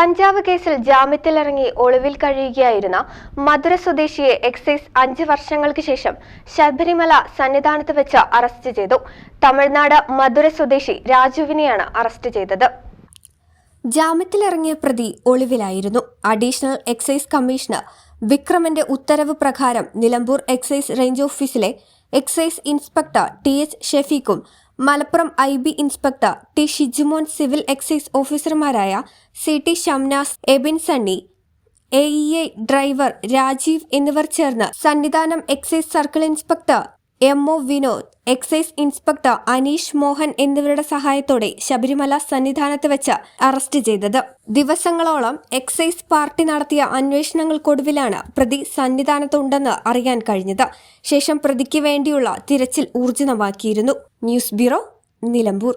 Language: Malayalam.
കഞ്ചാവ് കേസിൽ ജാമ്യത്തിലിറങ്ങി ഒളിവിൽ കഴിയുകയായിരുന്ന മധുര സ്വദേശിയെ എക്സൈസ് അഞ്ച് വർഷങ്ങൾക്ക് ശേഷം ശബരിമല സന്നിധാനത്ത് വെച്ച് അറസ്റ്റ് ചെയ്തു. തമിഴ്നാട് മധുര സ്വദേശി രാജുവിനെയാണ് അറസ്റ്റ് ചെയ്തത്. ജാമ്യത്തിലിറങ്ങിയ പ്രതി ഒളിവിലായിരുന്നു. അഡീഷണൽ എക്സൈസ് കമ്മീഷണർ വിക്രമന്റെ ഉത്തരവ് പ്രകാരം നിലമ്പൂർ എക്സൈസ് റേഞ്ച് ഓഫീസിലെ excise inspector T H ഷെഫീഖും Malappuram I B inspector T Shijumon civil excise ഓഫീസർമാരായ C T Shamnas Abin Sunny A E A driver Rajeev എന്നിവർ ചേർന്ന് Sannidhanam excise circle inspector M O Vinod excise inspector Aneesh Mohan എന്നിവരുടെ സഹായത്തോടെ ശബരിമല സന്നിധാനത്ത് വെച്ച് അറസ്റ്റ് ചെയ്തത്. ദിവസങ്ങളോളം എക്സൈസ് പാർട്ടി നടത്തിയ അന്വേഷണങ്ങൾക്കൊടുവിലാണ് പ്രതി സന്നിധാനത്തുണ്ടെന്ന് അറിയാൻ കഴിഞ്ഞത്. ശേഷം പ്രതിക്ക് വേണ്ടിയുള്ള തിരച്ചിൽ ഊർജിതമാക്കിയിരുന്നു news bureau Nilambur.